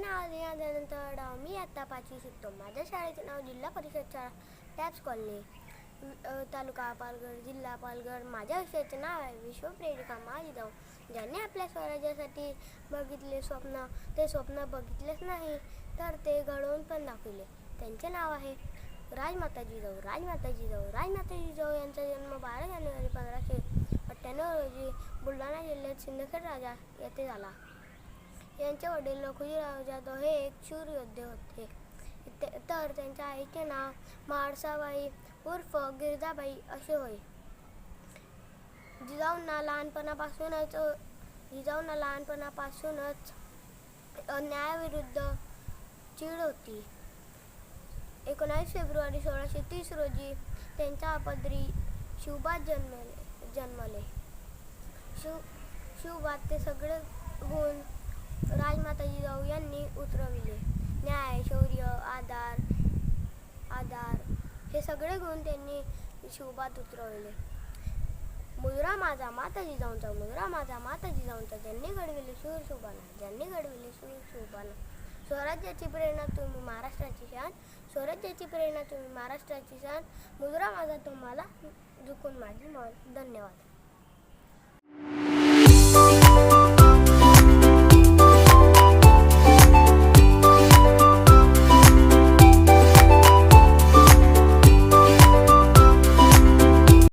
माझे नाव आल्यानंतर तळाव मी आत्ता पाचवी शिकतो. माझ्या शाळेचे नाव जिल्हा परिषद शाळा त्याच कॉलनी तालुका पालघर जिल्हा पालघर. माझ्या विषयाचे नाव आहे विश्वप्रेरिका मालिदाव ज्यांनी आपल्या स्वराज्यासाठी बघितले स्वप्न ते स्वप्न बघितलेच नाही तर ते घडवून पण दाखविले. त्यांचे नाव आहे राजमाता जिजाऊ राजमाता जिजाऊ राजमाता जिजाऊ यांचा जन्म बारा जानेवारी पंधराशे अठ्ठ्याण्णव रोजी बुलढाणा जिल्ह्यात सिंदखेड राजा येथे झाला. यांचे वडील लखुजीराव जाधव हे एक शूर योद्धे होते. ते- तर त्यांच्या आईचे नाव म्हाळसाबाई उर्फ गिरजाबाई असे होय. जिजाऊंना लहानपणापासूनच जिजाऊंना लहानपणापासूनच न्यायाविरुद्ध चीड होती. एकोणावीस फेब्रुवारी सोळाशे तीस रोजी त्यांच्या पदरी शिवबात जन्मले जन्मले. शिव शिवबात ते सगळे गुण राजमाता जिजाऊ यांनी उतरविले. न्याय शौर्य आधार आधार हे सगळे गुण त्यांनी शिवबात उतरवले. मुद्रा माझा माता जिजाऊंचा मुद्रा माझा माता जिजाऊंचा ज्यांनी घडविले सूर शोभाना ज्यांनी घडविले सूर शोभाना. स्वराज्याची प्रेरणा तुम्ही महाराष्ट्राची शान स्वराज्याची प्रेरणा तुम्ही महाराष्ट्राची शान. मुद्रा माझा तुम्हाला झुकून माझी मान धन्यवाद.